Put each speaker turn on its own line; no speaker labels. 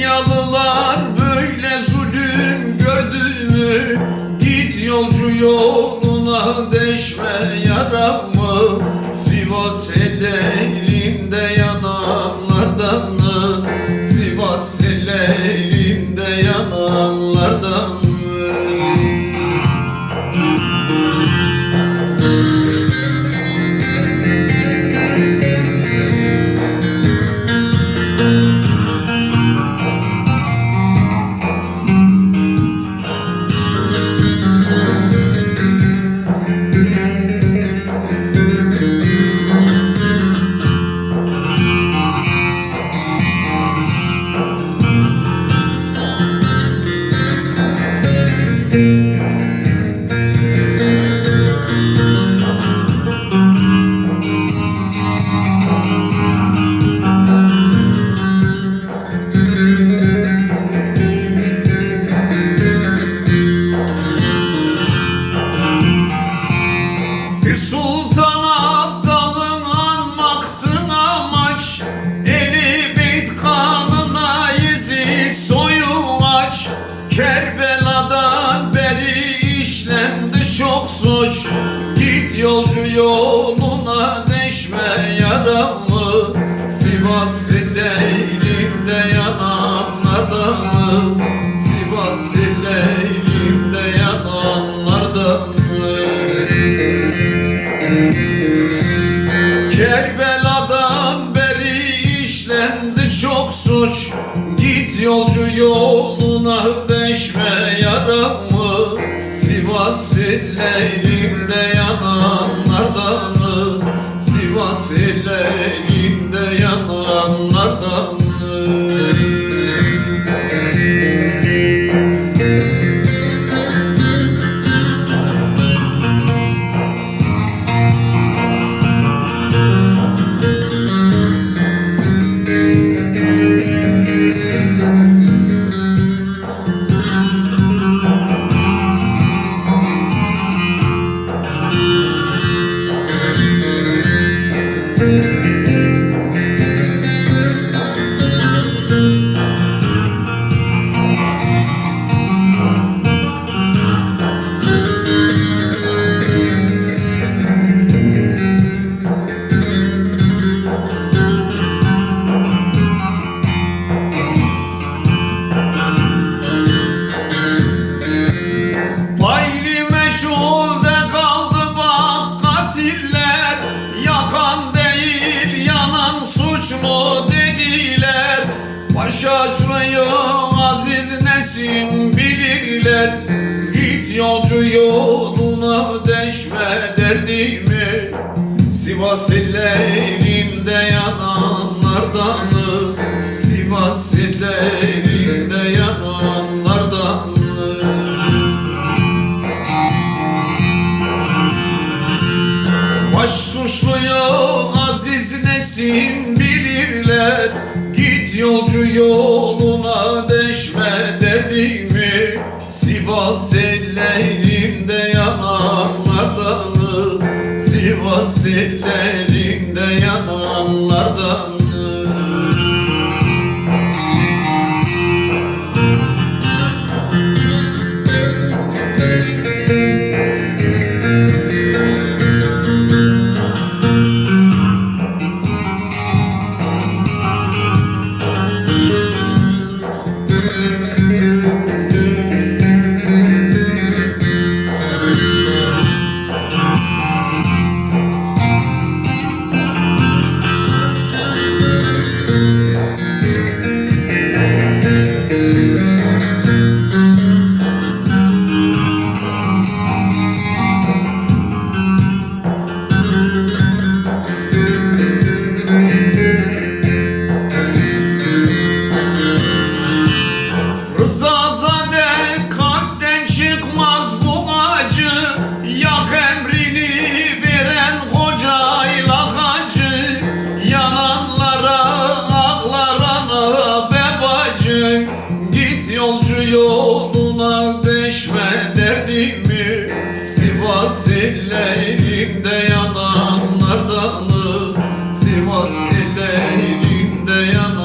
Konyalılar böyle zulüm gördü mü? Git yolcu yoluna deşme yaramı Sivas ellerinde yananlardanız Sivas ellerinde Sultan abdalın anmaktın amaç. Eli bit kanına yüzük soyu aç. Kerbela'dan beri işlendi çok suç. Git yolcu yoluna deşme yaramı Sivas ellerinde bilirler Git yolcu yoluna deşme derdimi. Sivas illerinde yananlardanız. Sivas illerinde yananlardanız. Baş suçluyu aziz nesin bilirler. Git yolcu yoluna ellerinde yananlardanız Elinde yanan